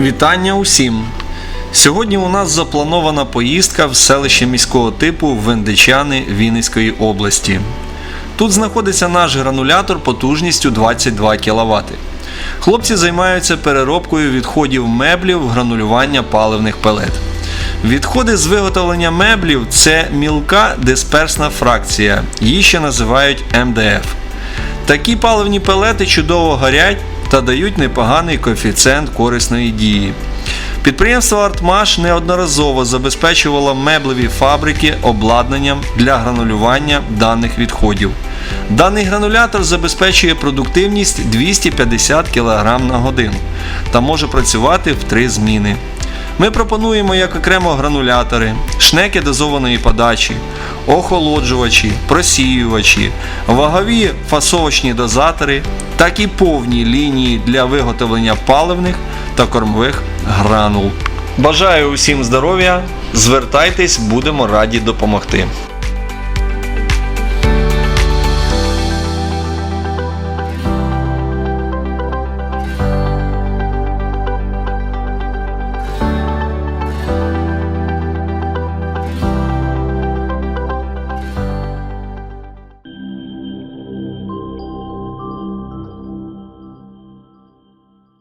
Вітання усім! Сьогодні у нас запланована поїздка в селище міського типу Вендичани Вінницької області. Тут знаходиться наш гранулятор потужністю 22 кВт. Хлопці займаються переробкою відходів меблів гранулювання паливних пелет. Відходи з виготовлення меблів це мілка дисперсна фракція, її ще називають МДФ. Такі паливні пелети чудово горять та дають непоганий коефіцієнт корисної дії. Підприємство Артмаш неодноразово забезпечувало меблеві фабрики обладнанням для гранулювання даних відходів. Даний гранулятор забезпечує продуктивність 250 кг на годину та може працювати в три зміни. Ми пропонуємо як окремо гранулятори, шнеки дозованої подачі, охолоджувачі, просіювачі, вагові фасовочні дозатори, так і повні лінії для виготовлення паливних та кормових гранул. Бажаю усім здоров'я! Звертайтесь, будемо раді допомогти.